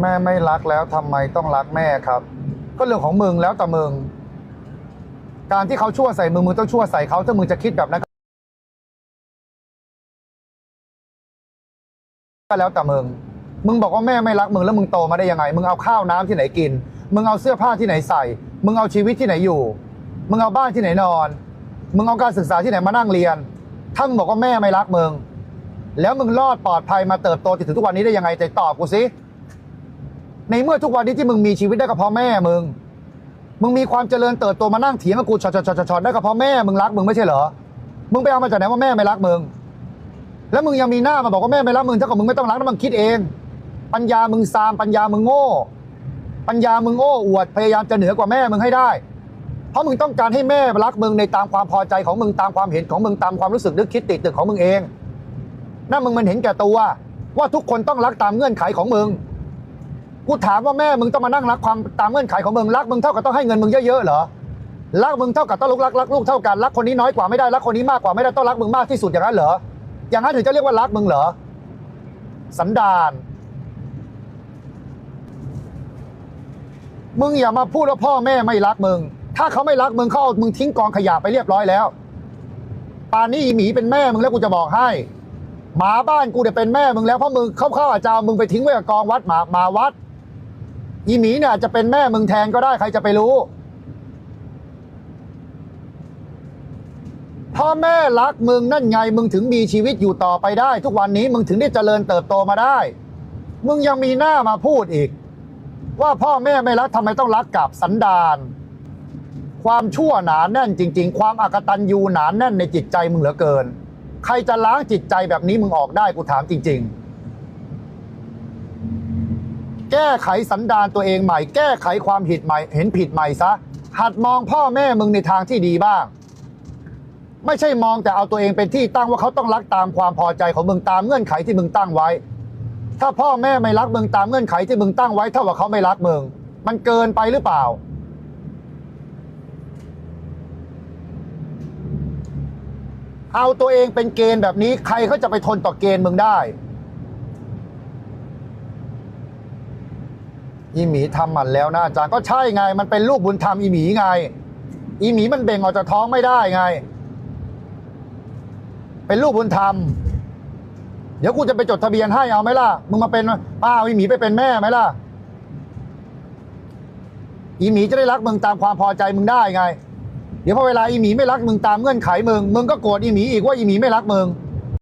แม่ไม่รักแล้วทำไมต้องรักแม่ครับ ก็เรื่องของมึงแล้วแต่มึง การที่เขาชั่วใส่มึงมึงต้องชั่วใส่เขาถ้ามึงจะคิดแบบนั้นก็แล้วแต่มึง มึงบอกว่าแม่ไม่รักมึงแล้วมึงโตมาได้ยังไง มึงเอาข้าวน้ำที่ไหนกิน มึงเอาเสื้อผ้าที่ไหนใส่ มึงเอาชีวิตที่ไหนอยู่ มึงเอาบ้านที่ไหนนอน มึงเอาการศึกษาที่ไหนมานั่งเรียน ถ้ามึงบอกว่าแม่ไม่รักมึง แล้วมึงรอดปลอดภัยมาเติบโตจนถึงทุกวันนี้ได้ยังไงใจตอบกูสิ ในเมื่อทุกวันนี้ที่มึงมีชีวิตได้ก็เพราะแม่มึง มึงมีความเจริญเติบโตมานั่งเถียงกับกูชอชอชอชอได้ก็เพราะแม่มึงรักมึงไม่ใช่เหรอ มึงไปเอามาจากไหนว่าแม่ไม่รักมึง แล้วมึงยังมีหน้ามาบอกว่าแม่ไม่รักมึงเท่ากับมึงไม่ต้องรักนะมึงคิดเอง ปัญญามึงซามปัญญามึงโง่ ปัญญามึงโง่อวดพยายามจะเหนือกว่าแม่มึงให้ได้ เพราะมึงต้องการให้แม่รักมึงในตามความพอใจของมึงตามความเห็นของมึงตามความรู้สึกนึกคิดติดตึกของมึงเองนั่นมึงมันเห็นแก่ตัวว่าทุกคนต้องรักตามเงื่อนไขของมึง กูถามว่าแม่มึงต้องมานั่งรักความตามเงื่อนไขของมึงรักมึงเท่ากับต้องให้เงินมึงเยอะๆเหรอรักมึงเท่ากับต้องรักรักลูกเท่ากันรักคนนี้น้อยกว่าไม่ได้รักคนนี้มากกว่าไม่ได้ต้องรักมึงมากที่สุดอย่างนั้นเหรออย่างนั้นถึงจะเรียกว่ารักมึงเหรอสันดานมึงอย่ามาพูดว่าพ่อแม่ไม่รักมึง ถ้าเขาไม่รักมึงเขาเอามึงทิ้งกองขยะไปเรียบร้อยแล้วป่านนี้อีหมีเป็นแม่มึงแล้วกูจะบอกให้ หมาบ้านกูเนี่ยเป็นแม่มึงแล้วเพราะมึงเข้าเข้าอาจจะเอามึงไปทิ้งไว้กับกองวัดหมาหมาวัด อีหมีเนี่ยอาจจะเป็นแม่มึงแทนก็ได้ใครจะไปรู้ พ่อแม่รักมึงนั่นไงมึงถึงมีชีวิตอยู่ต่อไปได้ ทุกวันนี้มึงถึงได้เจริญเติบโตมาได้ มึงยังมีหน้ามาพูดอีก ว่าพ่อแม่ไม่รักทำไมต้องรักกับสันดาน ความชั่วหนาแน่นจริง ๆ ความอากตันยูหนาแน่นในจิตใจมึงเหลือเกิน ใครจะล้างจิตใจแบบนี้มึงออกได้กูถามจริง ๆ แก้ไขสันดานตัวเองใหม่ แก้ไขความผิดใหม่ เห็นผิดใหม่ซะ หัดมองพ่อแม่มึงในทางที่ดีบ้าง ไม่ใช่มองแต่เอาตัวเองเป็นที่ตั้งว่าเขาต้องรักตามความพอใจของมึงตามเงื่อนไขที่มึงตั้งไว้ ถ้าพ่อแม่ไม่รักมึงตามเงื่อนไขที่มึงตั้งไว้เท่ากับเขาไม่รักมึง มันเกินไปหรือเปล่าเอาตัวเองเป็นเกณฑ์แบบนี้ใครเขาจะไปทนต่อเกณฑ์มึงได้ อีหมีทำหมันแล้วนะอาจารย์ก็ใช่ไง มันเป็นลูกบุญธรรมอีหมีไง อีหมีมันเบ่งออกจากท้องไม่ได้ไง เป็นลูกบุญธรรม เดี๋ยวกูจะไปจดทะเบียนให้เอาไหมล่ะ มึงมาเป็นป้าอีหมีไปเป็นแม่ไหมล่ะ อีหมีจะได้รักมึงตามความพอใจมึงได้ไง เดี๋ยวพอเวลาอีหมีไม่รักมึงตามเงื่อนไขมึง มึงก็โกรธอีหมีอีกว่าอีหมีไม่รักมึง